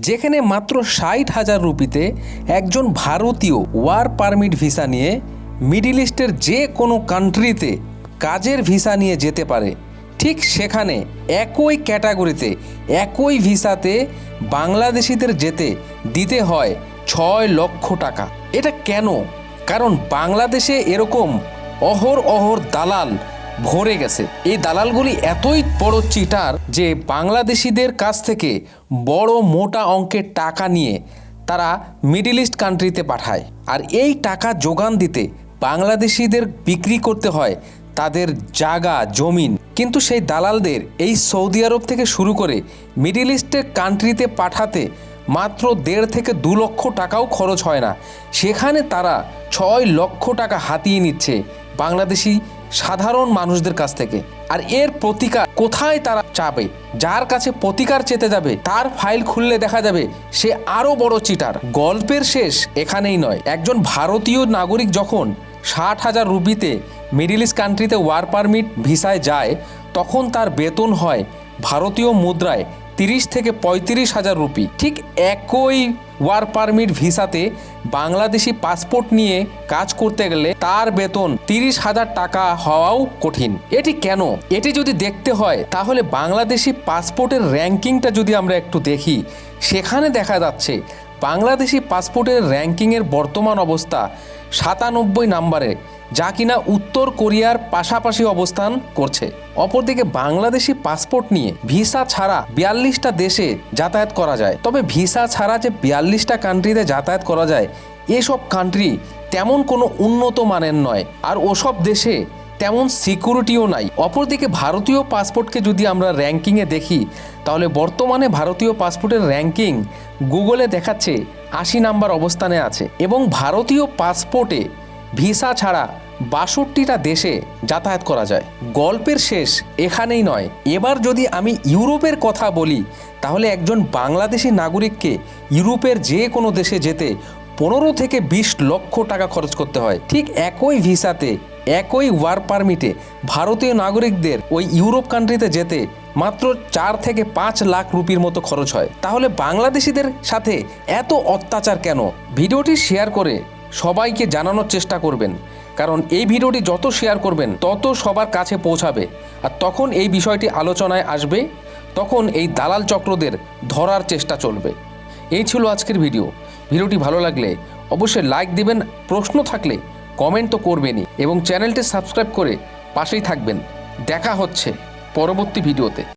যেখানে মাত্র ষাট হাজার রুপিতে একজন ভারতীয় ওয়ার পারমিট ভিসা নিয়ে মিডিল ইস্টের যে কোনো কান্ট্রিতে কাজের ভিসা নিয়ে যেতে পারে। ঠিক সেখানে একই ক্যাটাগরিতে একই ভিসাতে বাংলাদেশিদের যেতে দিতে হয় ছয় লক্ষ টাকা। এটা কেন? কারণ বাংলাদেশে এরকম অহর অহর দালাল ভরে গেছে। এই দালালগুলি এতই বড় চিটার যে বাংলাদেশিদের কাছ থেকে বড় মোটা অঙ্কের টাকা নিয়ে তারা মিডিল ইস্ট কান্ট্রিতে পাঠায়। আর এই টাকা যোগান দিতে বাংলাদেশিদের বিক্রি করতে হয় তাদের জায়গা জমিন। কিন্তু সেই দালালদের এই সৌদি আরব থেকে শুরু করে মিডিল ইস্টের কান্ট্রিতে পাঠাতে মাত্র দেড় থেকে দু লক্ষ টাকাও খরচ হয় না। সেখানে তারা ছয় লক্ষ টাকা হাতিয়ে নিচ্ছে বাংলাদেশি সাধারণ মানুষদের কাছ থেকে। আর এর প্রতিকার কোথায় তারা চাবে? যার কাছে প্রতিকার চেতে যাবে, তার ফাইল খুললে দেখা যাবে সে আরও বড় চিটার গল্পের শেষ এখানেই নয়। একজন ভারতীয় নাগরিক যখন ষাট হাজার রুপিতে মিডিল ইস্ট কান্ট্রিতে ওয়ার পারমিট ভিসায় যায়, তখন তার বেতন হয় ভারতীয় মুদ্রায় তিরিশ থেকে পঁয়ত্রিশ হাজার রুপি। ঠিক একই ওয়ার পারমিট ভিসাতে বাংলাদেশি পাসপোর্ট নিয়ে কাজ করতে গেলে তার বেতন তিরিশ হাজার টাকা হওয়াও কঠিন। এটি কেন? এটি যদি দেখতে হয়, তাহলে বাংলাদেশি পাসপোর্টের র্যাঙ্কিংটা যদি আমরা একটু দেখি, সেখানে দেখা যাচ্ছে বাংলাদেশি পাসপোর্টের র্যাঙ্কিংয়ের বর্তমান অবস্থা সাতানব্বই নাম্বারে, যা কিনা উত্তর কোরিয়ার পাশাপাশি অবস্থান করছে। অপরদিকে বাংলাদেশি পাসপোর্ট নিয়ে ভিসা ছাড়া বিয়াল্লিশটা দেশে যাতায়াত করা যায়। তবে ভিসা ছাড়া যে বিয়াল্লিশটা কান্ট্রিতে যাতায়াত করা যায়, এসব কান্ট্রি তেমন কোনো উন্নত মানের নয়। আর ওসব দেশে তেমন সিকিউরিটিও নাই। অপরদিকে ভারতীয় পাসপোর্টকে যদি আমরা র্যাঙ্কিংয়ে দেখি, তাহলে বর্তমানে ভারতীয় পাসপোর্টের র্যাঙ্কিং গুগলে দেখাচ্ছে আশি নাম্বার অবস্থানে আছে এবং ভারতীয় পাসপোর্টে ভিসা ছাড়া বাষট্টিটা দেশে যাতায়াত করা যায়। গল্পের শেষ এখানেই নয়। এবার যদি আমি ইউরোপের কথা বলি, তাহলে একজন বাংলাদেশি নাগরিককে ইউরোপের যে কোনো দেশে যেতে পনেরো থেকে বিশ লক্ষ টাকা খরচ করতে হয়। ঠিক একই ভিসাতে একই ওয়ার পারমিটে ভারতীয় নাগরিকদের ওই ইউরোপ কান্ট্রিতে যেতে মাত্র চার থেকে পাঁচ লাখ রুপির মতো খরচ হয়। তাহলে বাংলাদেশিদের সাথে এত অত্যাচার কেন? ভিডিওটি শেয়ার করে সবাইকে জানানোর চেষ্টা করবেন। কারণ এই ভিডিওটি যত শেয়ার করবেন, তত সবার কাছে পৌঁছাবে। আর তখন এই বিষয়টি আলোচনায় আসবে, তখন এই দালাল চক্রদের ধরার চেষ্টা চলবে। এই ছিল আজকের ভিডিও। ভিডিওটি ভালো লাগলে অবশ্যই লাইক দিবেন। প্রশ্ন থাকলে কমেন্ট তো করবেনই এবং চ্যানেলটি সাবস্ক্রাইব করে পাশেই থাকবেন। দেখা হচ্ছে পরবর্তী ভিডিওতে।